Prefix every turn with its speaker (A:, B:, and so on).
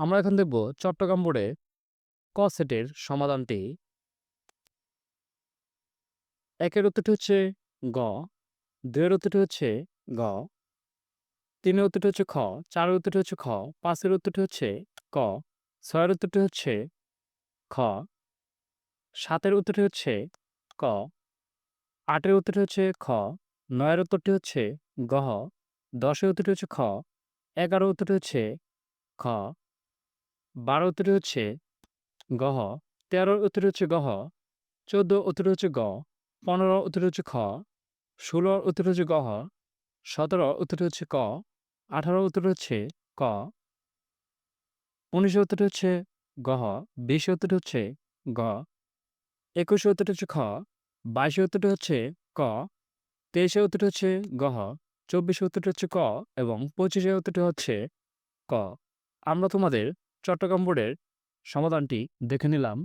A: আমরা এখন দেখব চট্টগ্রাম বোর্ডে ক সেটের সমাধানটি একের উত্তরটি হচ্ছে গ দুয়ের উত্তরটি হচ্ছে গ তিনের উত্তরটি হচ্ছে খ চারের উত্তরটি হচ্ছে খ পাঁচের উত্তরটি হচ্ছে ক ছয়ের উত্তরটি হচ্ছে খ সাতের উত্তরটি হচ্ছে ক আটের উত্তরটি হচ্ছে খ নয়ের উত্তরটি হচ্ছে গহ দশের উত্তরটি হচ্ছে খ এগারো উত্তরটি হচ্ছে খ বারো উত্তরটি হচ্ছে গহ তেরোর উত্তরটি হচ্ছে গহ চোদ্দ উত্তরটি হচ্ছে গ পনেরো উত্তরটি হচ্ছে খ ষোলোর উত্তরটি হচ্ছে গহ সতেরো উত্তরটি হচ্ছে ক আঠারো উত্তরটি হচ্ছে ক উনিশে উত্তরটি হচ্ছে গহ বিশে উত্তরটি হচ্ছে গ একুশে উত্তরটি হচ্ছে খ বাইশে উত্তরটি হচ্ছে ক তেইশে উত্তরটি হচ্ছে গহ চব্বিশে উত্তরটি হচ্ছে ক এবং পঁচিশে উত্তরটি হচ্ছে ক আমরা তোমাদের চট্টগ্রাম বোর্ডের সমাধানটি দেখে নিলাম।